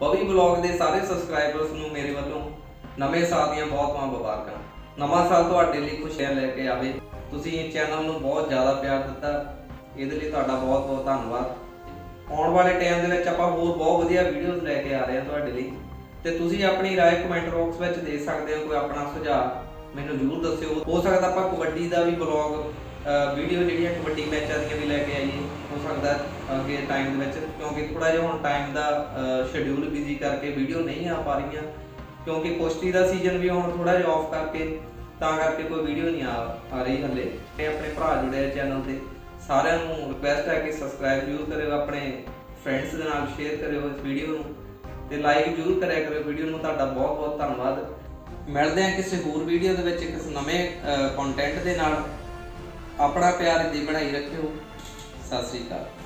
ਪਵੀ blog ਦੇ ਸਾਰੇ subscribers ਨੂੰ ਮੇਰੇ ਵੱਲੋਂ ਨਵੇਂ ਸਾਲ ਦੀਆਂ ਬਹੁਤ ਬਹੁਤ ਮੁਬਾਰਕਾਂ ਨਵਾਂ ਸਾਲ ਤੁਹਾਡੇ ਲਈ ਖੁਸ਼ੀਆਂ ਲੈ ਕੇ ਆਵੇ ਤੁਸੀਂ ਇਹ ਚੈਨਲ ਨੂੰ ਬਹੁਤ ਜ਼ਿਆਦਾ ਪਿਆਰ ਦਿੱਤਾ ਇਹਦੇ ਲਈ ਤੁਹਾਡਾ ਬਹੁਤ ਬਹੁਤ ਧੰਨਵਾਦ ਆਉਣ ਵਾਲੇ ਟਾਈਮ ਦੇ ਵਿੱਚ ਆਪਾਂ ਹੋਰ ਬਹੁਤ ਵਧੀਆ ਵੀਡੀਓਜ਼ ਲੈ ਕੇ ਆ ਰਹੇ ਹਾਂ ਤੁਹਾਡੇ ਲਈ ਤੇ ਤੁਸੀਂ ਆਪਣੀ رائے ਕਮੈਂਟ ਬਾਕਸ ਵਿੱਚ ਦੇ ਸਕਦੇ ਹੋ ਕੋਈ ਆਪਣਾ ਸੁਝਾਅ ਮੈਨੂੰ ਜ਼ਰੂਰ ਦੱਸਿਓ ਹੋ ਸਕਦਾ ਆਪਾਂ ਕਬੱਡੀ ਦਾ ਵੀ ਬਲੌਗ ਵੀਡੀਓ ਜਿਹੜੀਆਂ ਕਬੱਡੀ ਮੈਚਾਂ ਦੀਆਂ ਵੀ ਲੈ ਕੇ ਆਈਏ ਹੋ ਸਕਦਾ ਅੱਗੇ ਟਾਈਮ ਦੇ ਵਿੱਚ, ਕਿਉਂਕਿ ਥੋੜਾ ਜਿਹਾ ਹੁਣ ਟਾਈਮ ਦਾ ਸ਼ਡਿਊਲ ਬਿਜ਼ੀ ਕਰਕੇ ਵੀਡੀਓ ਨਹੀਂ ਆ ਪਾ ਰਹੀਆਂ। ਕਿਉਂਕਿ ਕੁਸ਼ਤੀ ਦਾ ਸੀਜ਼ਨ ਵੀ ਹੁਣ ਥੋੜਾ ਜਿਹਾ ਆਫ ਕਰਕੇ, ਤਾਂ ਕਰਕੇ ਕੋਈ ਵੀਡੀਓ ਨਹੀਂ ਆ ਆ ਰਹੀ ਹੱਲੇ। ਤੇ ਆਪਣੇ ਭਰਾ ਜੁੜੇ ਚੈਨਲ ਤੇ। ਸਾਰਿਆਂ ਨੂੰ ਰਿਕੁਐਸਟ ਹੈ ਕਿ ਸਬਸਕ੍ਰਾਈਬ ਜ਼ਰੂਰ ਕਰਿਓ, ਆਪਣੇ ਫਰੈਂਡਸ ਦੇ ਨਾਲ ਸ਼ੇਅਰ ਕਰਿਓ ਇਸ ਵੀਡੀਓ ਨੂੰ। ਤੇ ਲਾਈਕ ਜ਼ਰੂਰ ਕਰਿਆ ਕਰਿਓ ਵੀਡੀਓ ਨੂੰ, ਤੁਹਾਡਾ ਬਹੁਤ ਬਹੁਤ ਧੰਨਵਾਦ। ਮਿਲਦੇ ਹਾਂ ਕਿਸੇ ਹੋਰ ਵੀਡੀਓ ਦੇ ਵਿੱਚ ਕਿਸੇ ਨਵੇਂ ਕੰਟੈਂਟ ਦੇ ਨਾਲ। ਆਪਣਾ ਪਿਆਰ ਦੀ ਬਣਾਈ ਰੱਖਿਓ। ਸਤਿ ਸ੍ਰੀ ਅਕਾਲ।